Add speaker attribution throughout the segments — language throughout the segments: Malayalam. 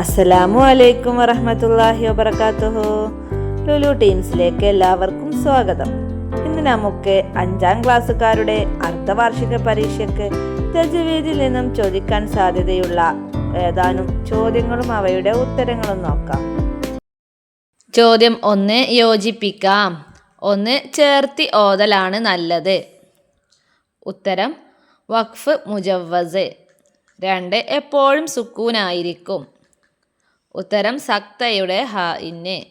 Speaker 1: അസ്സലാമു അലൈക്കും വറഹമത്തല്ലാഹി വബർക്കാത്തുഹു ലുലു ടീംസിലേക്ക് എല്ലാവർക്കും സ്വാഗതം. ഇന്ന് നമുക്ക് അഞ്ചാം ക്ലാസ്സുകാരുടെ അർദ്ധവാർഷിക പരീക്ഷയ്ക്ക് രജവീതിയിൽ നിന്നും ചോദിക്കാൻ സാധ്യതയുള്ള ഏതാനും ചോദ്യങ്ങളും അവയുടെ ഉത്തരങ്ങളും നോക്കാം. ചോദ്യം ഒന്ന് യോജിപ്പിക്കാം. ഒന്ന് ചേർത്തി ഓതലാണ് നല്ലത്. ഉത്തരം വഖഫ് മുജവ്വസ്. രണ്ട് എപ്പോഴും സുക്കൂനായിരിക്കും. ഉത്തരം സക്തയുടെ ഹ ഇന്ന്.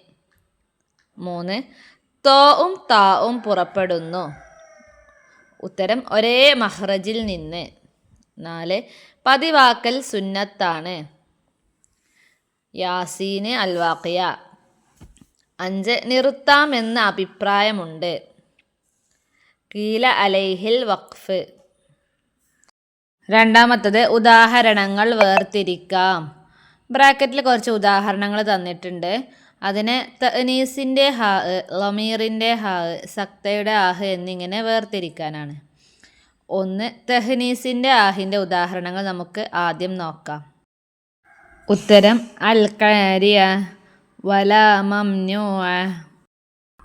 Speaker 1: മൂന്ന്. തോവും താവും പുറപ്പെടുന്നു. ഉത്തരം ഒരേ മഹ്റജിൽ നിന്ന്. നാല്. പതിവാക്കൽ സുന്നത്താണ്. യാസീന് അൽവാക്കിയ അഞ്ച്. നിർത്താമെന്ന അഭിപ്രായമുണ്ട്. കീല അലൈഹിൽ വഖഫ്. രണ്ടാമത്തത് ഉദാഹരണങ്ങൾ വേർതിരിക്കാം. ബ്രാക്കറ്റിൽ കുറച്ച് ഉദാഹരണങ്ങൾ തന്നിട്ടുണ്ട്. അതിന് തനീസിന്റെ ഹാ ലമീറിന്റെ ഹാ സക്തയുടെ ആഹ് എന്നിങ്ങനെ വേർതിരിക്കാനാണ്. ഒന്ന് തെഹ്നീസിന്റെ ആഹിന്റെ ഉദാഹരണങ്ങൾ നമുക്ക് ആദ്യം നോക്കാം. ഉത്തരം അൽ കാരിയ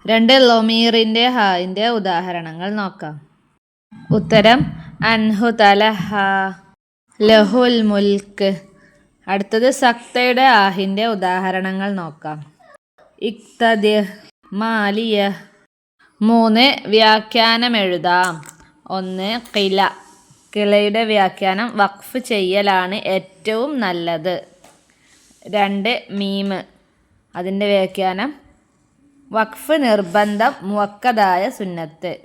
Speaker 1: രണ്ട് ലൊമീറിന്റെ ഹായിന്റെ ഉദാഹരണങ്ങൾ നോക്കാം. ഉത്തരം അൻഹു തലഹ ലഹുൽ മുൽക്ക്. അടുത്തത് സക്തയുടെ ആഹിന്റെ ഉദാഹരണങ്ങൾ നോക്കാം. ഇക്തദ്യ മാലിയ. മൂന്ന് വ്യാഖ്യാനം എഴുതാം. ഒന്ന് കില. കിളയുടെ വ്യാഖ്യാനം വഖഫ് ചെയ്യലാണ് ഏറ്റവും നല്ലത്. രണ്ട് മീമ് അതിന്റെ വ്യാഖ്യാനം വഖഫ് നിർബന്ധം മുവക്കതായ സുന്നത്ത്.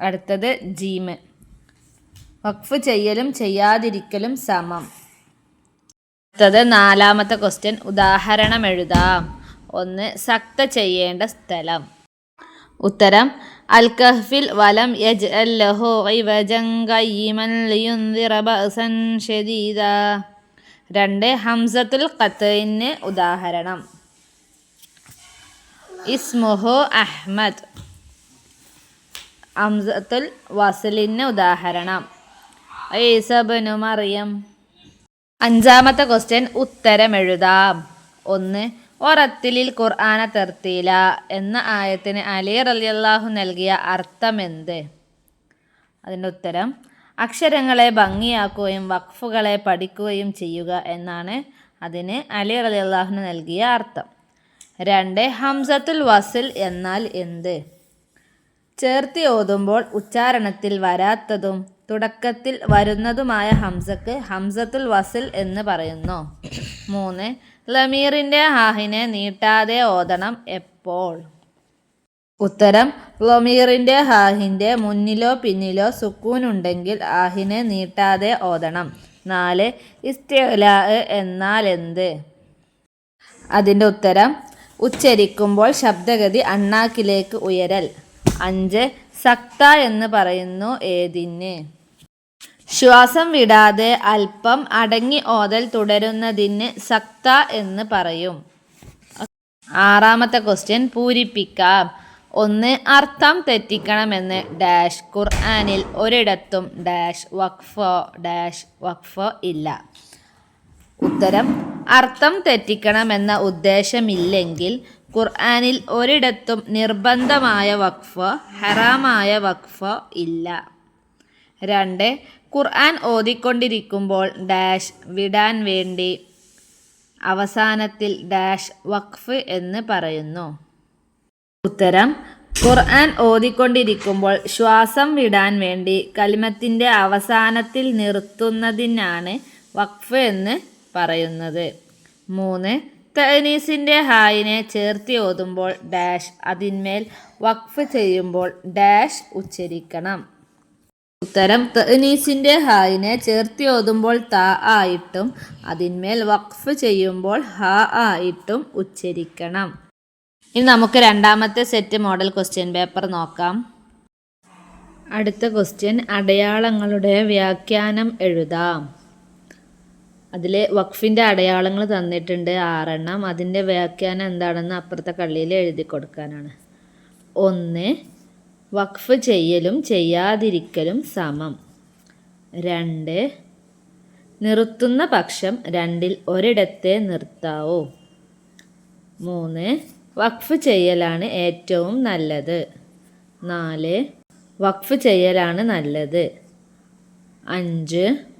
Speaker 1: അടുത്തത് ജീമ് വഖഫ് ചെയ്യലും ചെയ്യാതിരിക്കലും സമം. അടുത്തത് നാലാമത്തെ ക്വസ്റ്റ്യൻ ഉദാഹരണം എഴുതാം. ഒന്ന് സക്ത ചെയ്യേണ്ട സ്ഥലം. ഉത്തരം അൽകഹ്ഫിൽ വലം യജ് അല്ലഹോ രണ്ട് ഹംസത്തുൽ ഖത്തഇന് ഉദാഹരണം. ഇസ്മുഹു അഹ്മദ്. ഹംസത്തുൽ വസലിന് ഉദാഹരണം. ഈസബനു മറിയം. അഞ്ചാമത്തെ ക്വസ്റ്റ്യൻ ഉത്തരം എഴുതാം ഒന്ന് ഒറത്തിലിൽ ഖുർആന തെർത്തീല എന്ന ആയത്തിന് അലി റലിയല്ലാഹു നൽകിയ അർത്ഥമെന്ത്? അതിന്റെ ഉത്തരം അക്ഷരങ്ങളെ ഭംഗിയാക്കുകയും വഖഫുകളെ പഠിക്കുകയും ചെയ്യുക എന്നാണ് അതിന് അലി റലിയല്ലാഹുന് നൽകിയ അർത്ഥം. രണ്ട് ഹംസത്തുൽ വസിൽ എന്നാൽ എന്ത്? ചേർത്തി ഓതുമ്പോൾ ഉച്ചാരണത്തിൽ വരാത്തതും തുടക്കത്തിൽ വരുന്നതുമായ ഹംസക്ക് ഹംസത്തുൽ വസിൽ എന്ന് പറയുന്നു. മൂന്ന് ലമീറിന്റെ ഹാഹിനെ നീട്ടാതെ ഓതണം എപ്പോൾ? ഉത്തരം ലമീറിന്റെ ഹാഹിന്റെ മുന്നിലോ പിന്നിലോ സുക്കൂൻ ഉണ്ടെങ്കിൽ ആഹിനെ നീട്ടാതെ ഓതണം. നാല് ഇസ്തിലാ എന്നാൽ എന്ത്? അതിന്റെ ഉത്തരം ഉച്ചരിക്കുമ്പോൾ ശബ്ദഗതി അണ്ണാക്കിലേക്ക് ഉയരൽ. അഞ്ച് സക്ത എന്ന് പറയുന്നു ഏതിന്? ശ്വാസം വിടാതെ അല്പം അടങ്ങി ഓതൽ തുടരുന്നതിന് സക്ത എന്ന് പറയും. ആറാമത്തെ ക്വസ്റ്റ്യൻ പൂരിപ്പിക്കാം. ഒന്ന് അർത്ഥം തെറ്റിക്കണമെന്ന്. ഡാഷ് ഖുർആാനിൽ ഒരിടത്തും ഡാഷ് വഖഫോ ഡാഷ് വഖഫോ ഇല്ല. ഉത്തരം അർത്ഥം തെറ്റിക്കണമെന്ന ഉദ്ദേശമില്ലെങ്കിൽ ഖുർആനിൽ ഒരിടത്തും നിർബന്ധമായ വഖഫ് ഹറാമായ വഖഫ് ഇല്ല. രണ്ട് ഖുർആൻ ഓതിക്കൊണ്ടിരിക്കുമ്പോൾ ഡാഷ് വിടാൻ വേണ്ടി അവസാനത്തിൽ ഡാഷ് വഖഫ് എന്ന് പറയുന്നു. ഉത്തരം ഖുർആൻ ഓതിക്കൊണ്ടിരിക്കുമ്പോൾ ശ്വാസം വിടാൻ വേണ്ടി കലിമത്തിന്റെ അവസാനത്തിൽ നിർത്തുന്നതിനാണ് വഖഫ് എന്ന് പറയുന്നത്. മൂന്ന് തനീസിന്റെ ഹായിനെ ചേർത്തി ഓതുമ്പോൾ ഡാഷ് അതിന്മേൽ വഖഫ് ചെയ്യുമ്പോൾ ഡാഷ് ഉച്ചരിക്കണം. ഉത്തരം തനീസിന്റെ ഹായിനെ ചേർത്തി ഓതുമ്പോൾ ത ആയിട്ടും അതിന്മേൽ വഖഫ് ചെയ്യുമ്പോൾ ഹ ആയിട്ടും ഉച്ചരിക്കണം. ഇനി നമുക്ക് രണ്ടാമത്തെ സെറ്റ് മോഡൽ ക്വസ്റ്റ്യൻ പേപ്പർ നോക്കാം. അടുത്ത ക്വസ്റ്റ്യൻ അടയാളങ്ങളുടെ വ്യാഖ്യാനം എഴുതാം. അതിൽ വഖഫിന്റെ അടയാളങ്ങൾ തന്നിട്ടുണ്ട് ആറെണ്ണം. അതിന്റെ വ്യാഖ്യാനം എന്താണെന്ന് അപ്പുറത്തെ കള്ളിയിൽ എഴുതി കൊടുക്കാനാണ്. ഒന്ന് വഖഫ് ചെയ്യലും ചെയ്യാതിരിക്കലും സമം. രണ്ട് നിർത്തുന്ന പക്ഷം രണ്ടിൽ ഒരിടത്തെ നിർത്താവൂ. മൂന്ന് വഖഫ് ചെയ്യലാണ് ഏറ്റവും നല്ലത്. നാല് വഖഫ് ചെയ്യലാണ് നല്ലത്. അഞ്ച്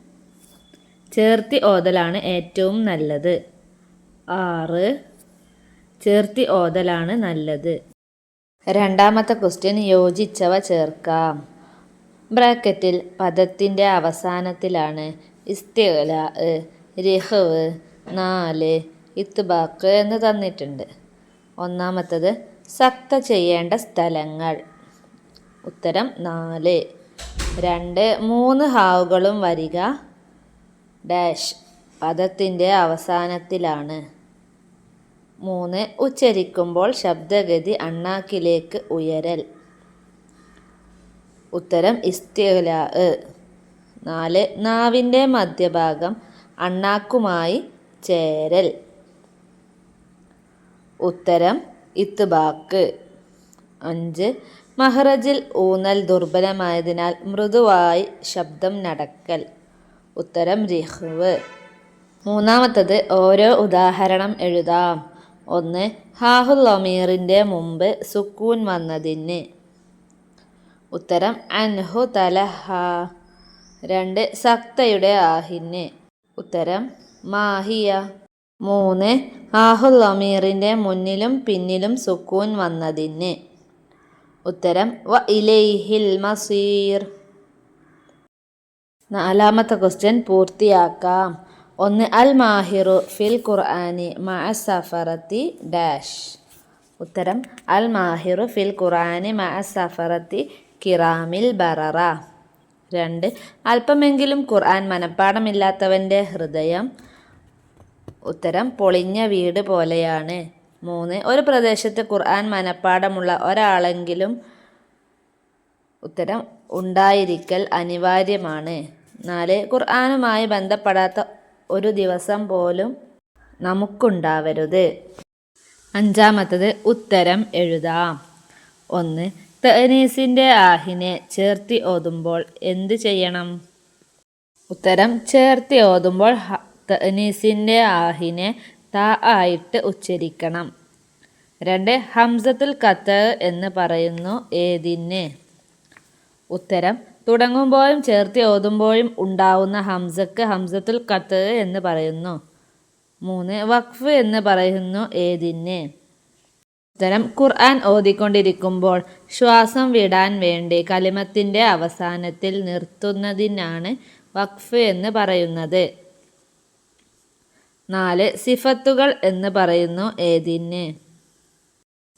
Speaker 1: ചേർത്തി ഓതലാണ് ഏറ്റവും നല്ലത്. ആറ്. ചേർത്തി ഓതലാണ് നല്ലത്. രണ്ടാമത്തെ ക്വസ്റ്റ്യൻ യോജിച്ചവ ചേർക്കാം. ബ്രാക്കറ്റിൽ പദത്തിന്റെ അവസാനത്തിലാണ് ഇസ്തില രഹവ് നാല് ഇത്ബാക്ക് എന്ന് തന്നിട്ടുണ്ട്. ഒന്നാമത്തത് സക്ത ചെയ്യേണ്ട സ്ഥലങ്ങൾ. ഉത്തരം നാല്. രണ്ട് മൂന്ന് ഹാവുകളും വരിക. ഡാഷ് പദത്തിന്റെ അവസാനത്തിലാണ്. മൂന്ന് ഉച്ചരിക്കുമ്പോൾ ശബ്ദഗതി അണ്ണാക്കിലേക്ക് ഉയരൽ. ഉത്തരം ഇസ്തില നാല് നാവിന്റെ മധ്യഭാഗം അണ്ണാക്കുമായി ചേരൽ. ഉത്തരം ഇത്തുബാക്ക് അഞ്ച് മഹ്റജിൽ ഊന്നൽ ദുർബലമായതിനാൽ മൃദുവായി ശബ്ദം നടക്കൽ. ഉത്തരം റിഹ്വ് മൂന്നാമത്തത് ഓരോ ഉദാഹരണം എഴുതാം. ഒന്ന് ഹാഹുൽ ഒമീറിന്റെ മുമ്പ് സുക്കൂൻ വന്നതിന്. ഉത്തരം അൻഹു തലഹ. രണ്ട് സക്തയുടെ ആഹിന്. ഉത്തരം മാഹിയ. മൂന്ന് ആഹുൽ അമീറിന്റെ മുന്നിലും പിന്നിലും സുക്കൂൻ വന്നതിന്. ഉത്തരം വ ഇലൈഹിൽ മസീർ നാലാമത്തെ ക്വസ്റ്റ്യൻ പൂർത്തിയാക്കാം. ഒന്ന് അൽ മാഹിറു ഫിൽ ഖുർആാനി മാ സഫറത്തി ഡാഷ്. ഉത്തരം അൽ മാഹിറു ഫിൽ ഖുർആാനി മാ സഫറത്തി കിറാമിൽ ബററ. രണ്ട് അല്പമെങ്കിലും ഖുർആൻ മനഃപ്പാടമില്ലാത്തവന്റെ ഹൃദയം ഉത്തരം പൊളിഞ്ഞ വീട് പോലെയാണ്. മൂന്ന് ഒരു പ്രദേശത്ത് ഖുർആൻ മനഃപ്പാടമുള്ള ഒരാളെങ്കിലും ഉത്തരം ഉണ്ടായിരിക്കൽ അനിവാര്യമാണ്. നാല് ഖുർആാനുമായി ബന്ധപ്പെടാത്ത ഒരു ദിവസം പോലും നമുക്കുണ്ടാവരുത്. അഞ്ചാമത്തത് ഉത്തരം എഴുതാം. ഒന്ന് തനീസിന്റെ ആഹിനെ ചേർത്തി ഓതുമ്പോൾ എന്ത് ചെയ്യണം? ഉത്തരം ചേർത്തി ഓതുമ്പോൾ തനീസിന്റെ ആഹിനെ ത ആയിട്ട് ഉച്ചരിക്കണം. രണ്ട് ഹംസത്തുൽ കത്ത് എന്ന് പറയുന്നു ഏതിന്? ഉത്തരം തുടങ്ങുമ്പോഴും ചേർത്ത് ഓതുമ്പോഴും ഉണ്ടാവുന്ന ഹംസക്ക് ഹംസത്തുൽ കത്ത് എന്ന് പറയുന്നു. മൂന്ന് വഖഫ് എന്ന് പറയുന്നു ഏതിന്? ഉത്തരം ഖുർആൻ ഓതിക്കൊണ്ടിരിക്കുമ്പോൾ ശ്വാസം വിടാൻ വേണ്ടി കലിമത്തിന്റെ അവസാനത്തിൽ നിർത്തുന്നതിനാണ് വഖഫ് എന്ന് പറയുന്നത്. നാല് സിഫത്തുകൾ എന്ന് പറയുന്നു ഏതിന്?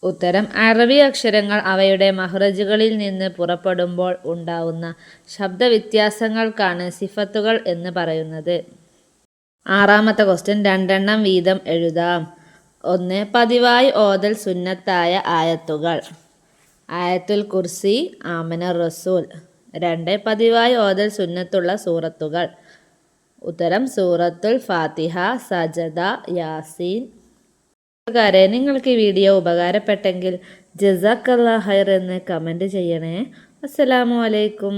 Speaker 1: ഉത്തരം അറബി അക്ഷരങ്ങൾ അവയുടെ മഹ്റജുകളിൽ നിന്ന് പുറപ്പെടുമ്പോൾ ഉണ്ടാവുന്ന ശബ്ദവ്യത്യാസങ്ങൾക്കാണ് സിഫത്തുകൾ എന്ന് പറയുന്നത്. ആറാമത്തെ ക്വസ്റ്റ്യൻ രണ്ടെണ്ണം വീതം എഴുതാം. ഒന്ന് പതിവായി ഓതൽ സുന്നത്തായ ആയത്തുകൾ. ആയത്തുൽ കുർസി ആമന റസൂൽ. രണ്ട് പതിവായി ഓതൽ സുന്നത്തുള്ള സൂറത്തുകൾ. ഉത്തരം സൂറത്തുൽ ഫാത്തിഹ സജദ യാസീൻ കൂട്ടുകാരെ നിങ്ങൾക്ക് ഈ വീഡിയോ ഉപകാരപ്പെട്ടെങ്കിൽ ജസാക്കല്ലാ ഹൈർ എന്ന് കമന്റ് ചെയ്യണേ. അസ്സലാമു അലൈക്കും.